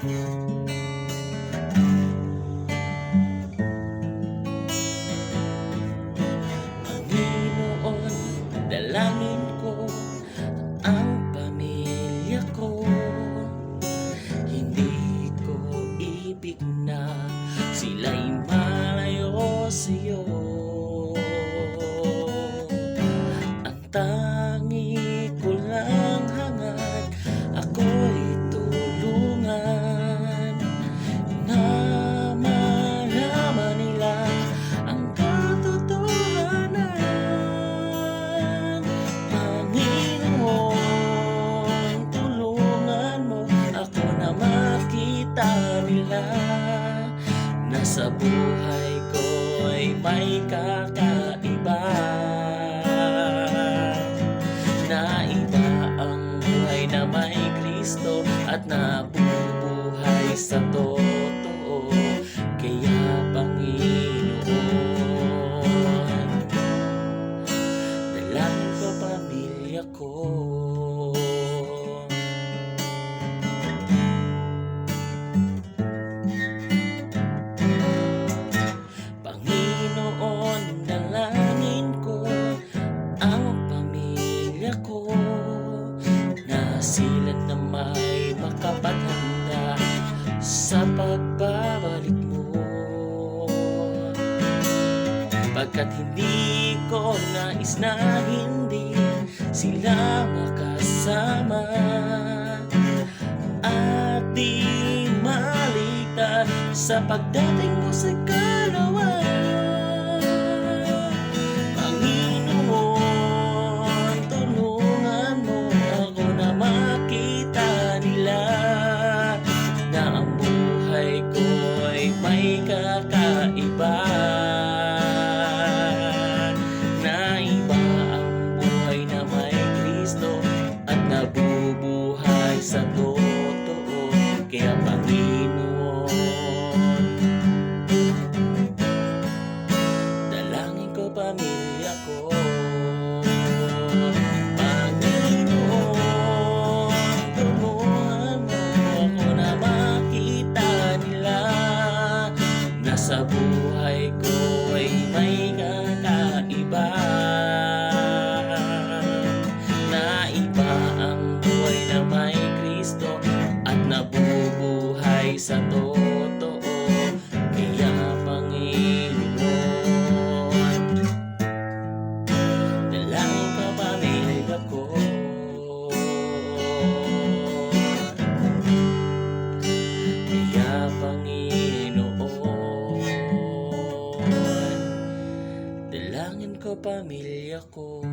Panginoon, dalangin ko ang pamilya ko. Hindi ko ibig na sila'y malayo sa'yo sa buhay ko'y may kakaiba. Na iba ang buhay na may Kristo At nabubuhay sa totoo. Kaya Panginoon Dalangin ko pamilya ko may makapaghanda sa pagbabalik mo. Pagkat hindi ko nais na hindi sila makasama at di maligtas sa pagdating mo sa kakaiba. Na iba ang buhay na may Kristo at nabubuhay sa totoo. Kaya Panginoon, dalangin ko pamilya ko. Sa totoo. Kaya Panginoon, dalangin ka pamilya ko. Kaya Panginoon, dalangin ko pamilya ko.